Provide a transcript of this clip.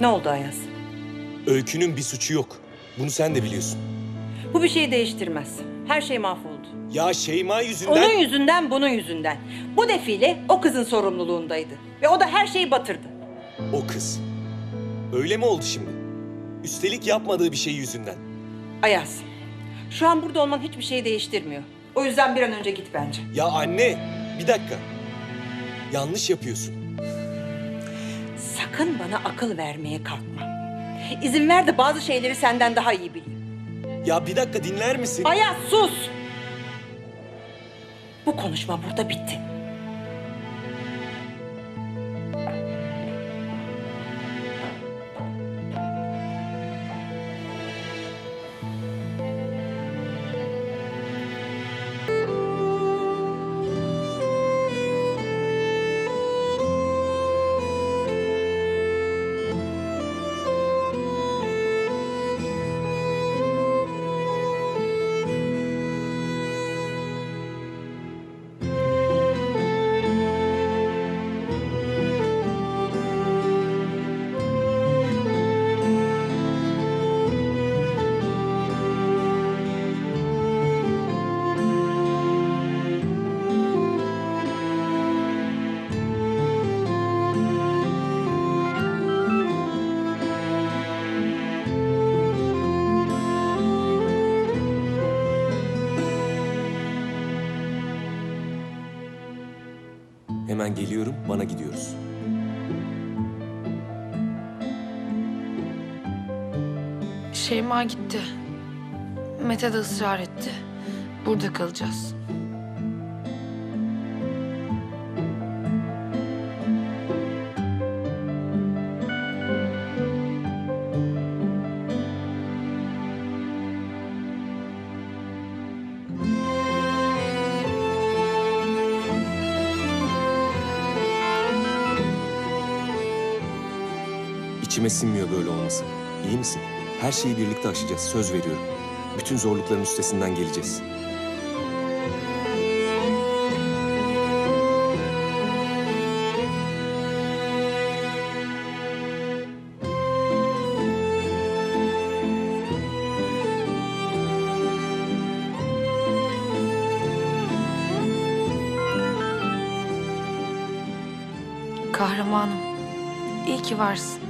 Ne oldu Ayaz? Öykünün bir suçu yok. Bunu sen de biliyorsun. Bu bir şeyi değiştirmez. Her şey mahvoldu. Ya Şeyma yüzünden... Onun yüzünden, bunun yüzünden. Bu defile o kızın sorumluluğundaydı. Ve o da her şeyi batırdı. O kız. Öyle mi oldu şimdi? Üstelik yapmadığı bir şey yüzünden. Ayaz, şu an burada olman hiçbir şeyi değiştirmiyor. O yüzden bir an önce git bence. Ya anne, bir dakika. Yanlış yapıyorsun. Sakın bana akıl vermeye kalkma. İzin ver de bazı şeyleri senden daha iyi bileyim. Ya bir dakika dinler misin? Ayaz sus! Bu konuşma burada bitti. Hemen geliyorum, bana gidiyoruz. Şeyma gitti. Mete de ısrar etti. Burada kalacağız. İçime sinmiyor böyle olması. İyi misin? Her şeyi birlikte aşacağız, söz veriyorum. Bütün zorlukların üstesinden geleceğiz. Kahramanım. İyi ki varsın.